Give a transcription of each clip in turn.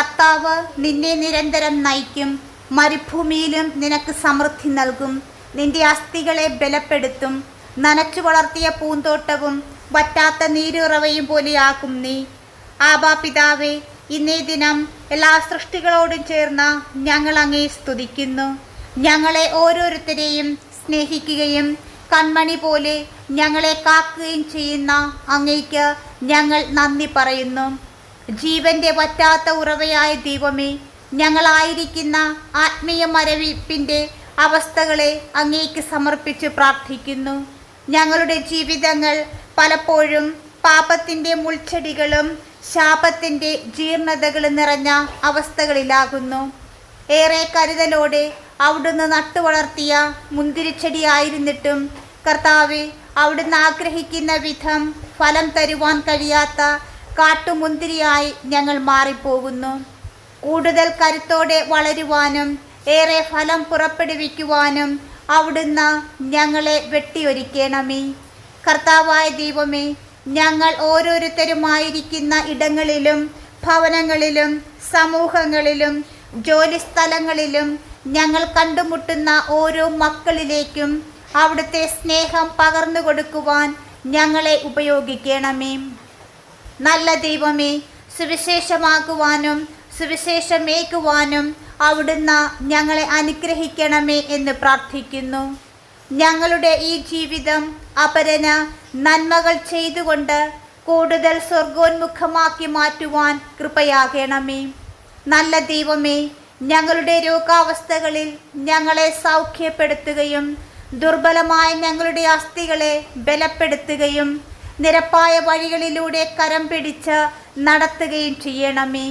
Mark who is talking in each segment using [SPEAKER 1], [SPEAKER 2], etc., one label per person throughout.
[SPEAKER 1] കർത്താവ് നിന്നെ നിരന്തരം നയിക്കും. മരുഭൂമിയിലും നിനക്ക് സമൃദ്ധി നൽകും. നിന്റെ അസ്ഥികളെ ബലപ്പെടുത്തും. നനച്ചു വളർത്തിയ പൂന്തോട്ടവും വറ്റാത്ത നീരുറവയും പോലെയാകും നീ. ആബാ പിതാവേ ഇന്നേ ദിനം എല്ലാ സൃഷ്ടികളോടും ചേർന്ന ഞങ്ങൾ അങ്ങേ സ്തുതിക്കുന്നു. ഞങ്ങളെ ഓരോരുത്തരെയും സ്നേഹിക്കുകയും കൺമണി പോലെ ഞങ്ങളെ കാക്കുകയും ചെയ്യുന്ന അങ്ങേക്ക് ഞങ്ങൾ നന്ദി പറയുന്നു. ജീവന്റെ വറ്റാത്ത ഉറവയായ ദൈവമേ ഞങ്ങളായിരിക്കുന്ന ആത്മീയ മരവിപ്പിന്റെ അവസ്ഥകളെ അങ്ങേക്ക് സമർപ്പിച്ച് പ്രാർത്ഥിക്കുന്നു. ഞങ്ങളുടെ ജീവിതങ്ങൾ പലപ്പോഴും പാപത്തിന്റെ മുൾച്ചെടികളും ശാപത്തിന്റെ ജീർണതകളും നിറഞ്ഞ അവസ്ഥകളിലാകുന്നു. ഏറെ കരുതലോടെ അവിടുന്ന് നട്ടുവളർത്തിയ മുന്തിരിച്ചെടിയായിരുന്നിട്ടും കർത്താവ് അവിടുന്ന് ആഗ്രഹിക്കുന്ന വിധം ഫലം തരുവാൻ കഴിയാത്ത കാട്ടുമുന്തിരിയായി ഞങ്ങൾ മാറിപ്പോകുന്നു. കൂടുതൽ കരുത്തോടെ വളരുവാനും ഏറെ ഫലം പുറപ്പെടുവിക്കുവാനും അവിടുന്ന് ഞങ്ങളെ വെട്ടിയൊരുക്കണമേ. കർത്താവായ ദൈവമേ ഞങ്ങൾ ഓരോരുത്തരുമായിരിക്കുന്ന ഇടങ്ങളിലും ഭവനങ്ങളിലും സമൂഹങ്ങളിലും ജോലിസ്ഥലങ്ങളിലും ഞങ്ങൾ കണ്ടുമുട്ടുന്ന ഓരോ മക്കളിലേക്കും അവിടുത്തെ സ്നേഹം പകർന്നു കൊടുക്കുവാൻ ഞങ്ങളെ ഉപയോഗിക്കണമേ. നല്ല ദൈവമേ സുവിശേഷമാക്കുവാനും സുവിശേഷമേക്കുവാനും അവിടുന്ന് ഞങ്ങളെ അനുഗ്രഹിക്കണമേ എന്ന് പ്രാർത്ഥിക്കുന്നു. ഞങ്ങളുടെ ഈ ജീവിതം അപരന് നന്മകൾ ചെയ്തുകൊണ്ട് കൂടുതൽ സ്വർഗോന്മുഖമാക്കി മാറ്റുവാൻ കൃപയാകണമേ. നല്ല ദൈവമേ ഞങ്ങളുടെ രോഗാവസ്ഥകളിൽ ഞങ്ങളെ സൗഖ്യപ്പെടുത്തുകയും ദുർബലമായ ഞങ്ങളുടെ അസ്ഥികളെ ബലപ്പെടുത്തുകയും നിരപ്പായ വഴികളിലൂടെ കരം പിടിച്ച് നടത്തുകയും ചെയ്യണമേ.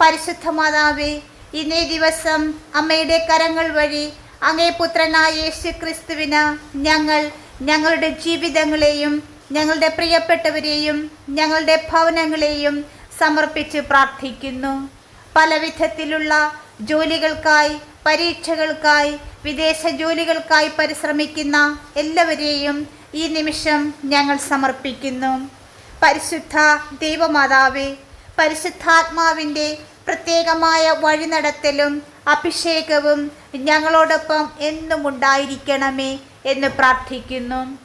[SPEAKER 1] പരിശുദ്ധ മാതാവേ ഇന്നേ ദിവസം അമ്മയുടെ കരങ്ങൾ വഴി അങ്ങേ പുത്രനായ യേശു ക്രിസ്തുവിന് ഞങ്ങൾ ഞങ്ങളുടെ ജീവിതങ്ങളെയും ഞങ്ങളുടെ പ്രിയപ്പെട്ടവരെയും ഞങ്ങളുടെ ഭവനങ്ങളെയും സമർപ്പിച്ച് പ്രാർത്ഥിക്കുന്നു. പല വിധത്തിലുള്ള ജോലികൾക്കായി പരീക്ഷകൾക്കായി വിദേശ ജോലികൾക്കായി പരിശ്രമിക്കുന്ന എല്ലാവരെയും ഈ നിമിഷം ഞങ്ങൾ സമർപ്പിക്കുന്നു. പരിശുദ്ധ ദൈവമാതാവേ പരിശുദ്ധാത്മാവിന്റെ പ്രത്യേകമായ വഴിനടത്തലും അഭിഷേകവും ഞങ്ങളോടൊപ്പം എന്നും ഉണ്ടായിരിക്കണമേ എന്ന് പ്രാർത്ഥിക്കുന്നു.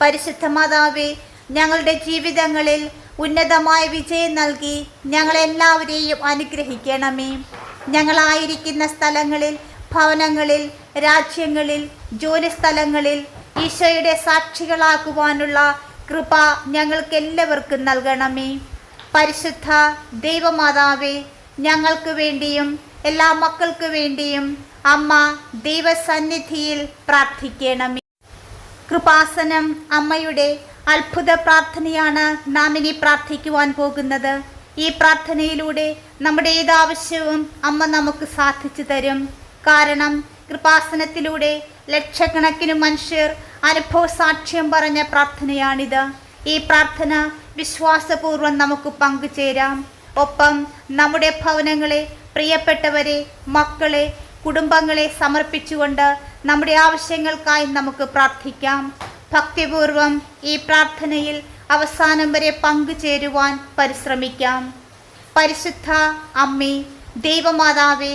[SPEAKER 1] പരിശുദ്ധ മാതാവേ ഞങ്ങളുടെ ജീവിതങ്ങളിൽ ഉന്നതമായ വിജയം നൽകി ഞങ്ങളെല്ലാവരെയും അനുഗ്രഹിക്കണമേ. ഞങ്ങളായിരിക്കുന്ന സ്ഥലങ്ങളിൽ ഭവനങ്ങളിൽ രാജ്യങ്ങളിൽ ജോലിസ്ഥലങ്ങളിൽ ഈശോയുടെ സാക്ഷികളാക്കുവാനുള്ള കൃപ ഞങ്ങൾക്ക് എല്ലാവർക്കും നൽകണമേ. പരിശുദ്ധ ദൈവമാതാവേ ഞങ്ങൾക്ക് വേണ്ടിയും എല്ലാ മക്കൾക്ക് വേണ്ടിയും അമ്മ ദൈവസന്നിധിയിൽ പ്രാർത്ഥിക്കണമേ. കൃപാസനം അമ്മയുടെ അത്ഭുത പ്രാർത്ഥനയാണ് നാം ഇനി പ്രാർത്ഥിക്കുവാൻ പോകുന്നത്. ഈ പ്രാർത്ഥനയിലൂടെ നമ്മുടെ ഏതാവശ്യവും അമ്മ നമുക്ക് സാധിച്ചു തരും. കാരണം കൃപാസനത്തിലൂടെ ലക്ഷക്കണക്കിന് മനുഷ്യർ അനുഭവ സാക്ഷ്യം പറഞ്ഞ പ്രാർത്ഥനയാണിത്. ഈ പ്രാർത്ഥന വിശ്വാസപൂർവം നമുക്ക് പങ്കുചേരാം. ഒപ്പം നമ്മുടെ ഭവനങ്ങളെ പ്രിയപ്പെട്ടവരെ മക്കളെ കുടുംബങ്ങളെ സമർപ്പിച്ചുകൊണ്ട് നമ്മുടെ ആവശ്യങ്ങൾക്കായി നമുക്ക് പ്രാർത്ഥിക്കാം. ഭക്തിപൂർവം ഈ പ്രാർത്ഥനയിൽ അവസാനം വരെ പങ്കുചേരുവാൻ പരിശ്രമിക്കാം. പരിശുദ്ധ അമ്മേ ദൈവമാതാവേ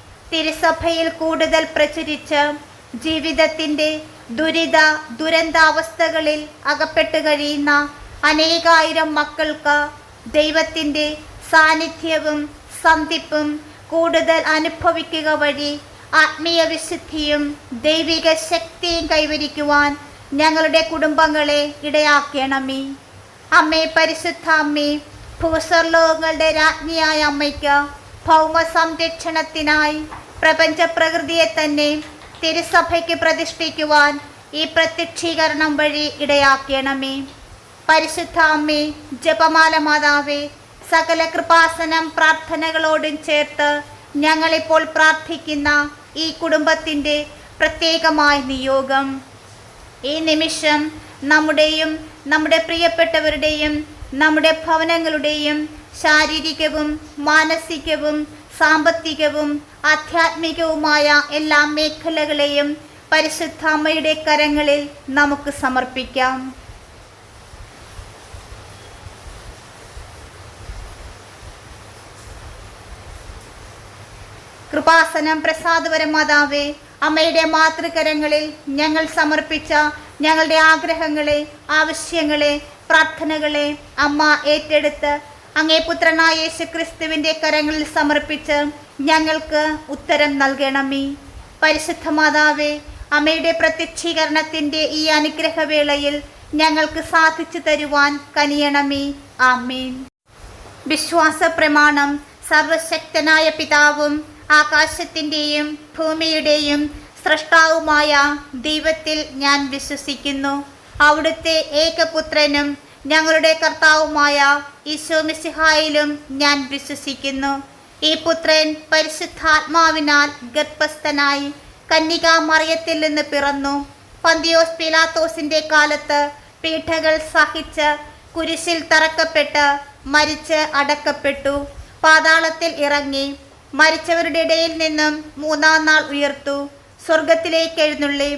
[SPEAKER 1] തിരുസഭയിൽ കൂടുതൽ പ്രചരിച്ച് ജീവിതത്തിന്റെ ദുരിത ദുരന്താവസ്ഥകളിൽ അകപ്പെട്ടു കഴിയുന്ന അനേകായിരം മക്കൾക്ക് ദൈവത്തിന്റെ സാന്നിധ്യവും സന്ധിപ്പും കൂടുതൽ അനുഭവിക്കുക വഴി ആത്മീയ വിശുദ്ധിയും ദൈവിക ശക്തിയും കൈവരിക്കുവാൻ ഞങ്ങളുടെ കുടുംബങ്ങളെ ഇടയാക്കണമേ. അമ്മേ പരിശുദ്ധ അമ്മേ ഭൂസ്വർലോകങ്ങളുടെ രാജ്ഞിയായ അമ്മയ്ക്ക് ഭൗമ സംരക്ഷണത്തിനായി പ്രപഞ്ച പ്രകൃതിയെ തന്നെ തിരുസഭയ്ക്ക് പ്രതിഷ്ഠിക്കുവാൻ ഈ പ്രത്യക്ഷീകരണം വഴി ഇടയാക്കണമേ. പരിശുദ്ധ അമ്മേ ജപമാല മാതാവേ സകല കൃപാസനം പ്രാർത്ഥനകളോടും ചേർത്ത് ഞങ്ങളിപ്പോൾ പ്രാർത്ഥിക്കുന്ന ഈ കുടുംബത്തിന്റെ പ്രത്യേകമായ നിയോഗം. ഈ നിമിഷം നമ്മുടെയും നമ്മുടെ പ്രിയപ്പെട്ടവരുടെയും നമ്മുടെ ഭവനങ്ങളുടെയും ശാരീരികവും മാനസികവും സാമ്പത്തികവും ആധ്യാത്മികവുമായ എല്ലാ മേഖലകളെയും പരിശുദ്ധാമ്മയുടെ കരങ്ങളിൽ നമുക്ക് സമർപ്പിക്കാം. കൃപാസനം പ്രസാദപര മാതാവേ അമ്മയുടെ മാതൃകരങ്ങളിൽ ഞങ്ങൾ സമർപ്പിച്ച ഞങ്ങളുടെ ആഗ്രഹങ്ങളെ ആവശ്യങ്ങളെ പ്രാർത്ഥനകളെ അമ്മ ഏറ്റെടുത്ത് അങ്ങേ പുത്രനായ യേശു ക്രിസ്തുവിന്റെ കരങ്ങളിൽ സമർപ്പിച്ച് ഞങ്ങൾക്ക് ഉത്തരം നൽകണമേ. പരിശുദ്ധ മാതാവേ അമ്മയുടെ പ്രത്യക്ഷീകരണത്തിന്റെ ഈ അനുഗ്രഹവേളയിൽ ഞങ്ങൾക്ക് സാധിച്ചു തരുവാൻ കനിയണമേ. ആമീൻ. വിശ്വാസ പ്രമാണം സർവശക്തനായ പിതാവും ആകാശത്തിന്റെയും ഭൂമിയുടെയും സൃഷ്ടാവുമായ ദൈവത്തിൽ ഞാൻ വിശ്വസിക്കുന്നു. അവിടുത്തെ ഏകപുത്രനും ഞങ്ങളുടെ കർത്താവുമായ ഈശോ മിസിഹായിലും ഞാൻ വിശ്വസിക്കുന്നു. ഈ പുത്രൻ പരിശുദ്ധാത്മാവിനാൽ ഗർഭസ്ഥനായി കന്യക മറിയത്തിൽ നിന്ന് പിറന്നു. പന്തിയോസ് പിലാത്തോസിന്റെ കാലത്ത് പീഠകൾ സഹിച്ച് കുരിശിൽ തറക്കപ്പെട്ട് മരിച്ച് അടക്കപ്പെട്ടു. പാതാളത്തിൽ ഇറങ്ങി മരിച്ചവരുടെ ഇടയിൽ നിന്നും മൂന്നാം നാൾ ഉയർത്തു. സ്വർഗത്തിലേക്ക് എഴുന്നള്ളി.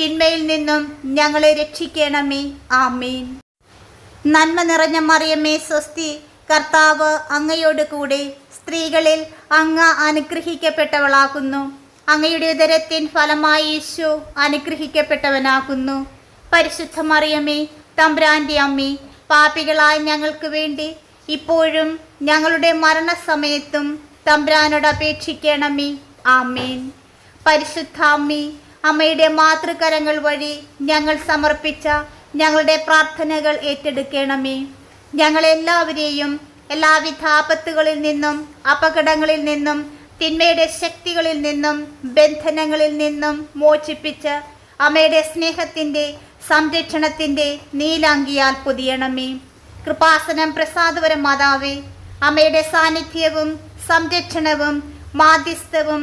[SPEAKER 1] തിന്മയിൽ നിന്നും ഞങ്ങളെ രക്ഷിക്കണമേ. ആമീൻ. നന്മ നിറഞ്ഞ മറിയമ്മേ സ്വസ്തി. കർത്താവ് അങ്ങയോട് കൂടെ സ്ത്രീകളിൽ അങ്ങ അനുഗ്രഹിക്കപ്പെട്ടവളാകുന്നു. അങ്ങയുടെ ഉദരത്തിൻ ഫലമായി യേശു അനുഗ്രഹിക്കപ്പെട്ടവനാകുന്നു. പരിശുദ്ധ മറിയമ്മേ തമ്പ്രാന്റെ അമ്മേ പാപികളായ ഞങ്ങൾക്ക് വേണ്ടി ഇപ്പോഴും ഞങ്ങളുടെ മരണസമയത്തും തമ്പ്രാനോട് അപേക്ഷിക്കണമേ. ആമേൻ. പരിശുദ്ധ അമ്മേ അമ്മയുടെ മാതൃകരങ്ങൾ വഴി ഞങ്ങൾ സമർപ്പിച്ച ഞങ്ങളുടെ പ്രാർത്ഥനകൾ ഏറ്റെടുക്കണമേ. ഞങ്ങളെല്ലാവരെയും എല്ലാവിധ ആപത്തുകളിൽ നിന്നും അപകടങ്ങളിൽ നിന്നും തിന്മയുടെ ശക്തികളിൽ നിന്നും ബന്ധനങ്ങളിൽ നിന്നും മോചിപ്പിച്ച് അമ്മയുടെ സ്നേഹത്തിന്റെ സംരക്ഷണത്തിന്റെ നീലാങ്കിയാൽ പൊതിയണമേ. കൃപാസനം പ്രസാദപരം മാതാവേ അമ്മയുടെ സാന്നിധ്യവും സംരക്ഷണവും മാധ്യസ്ഥവും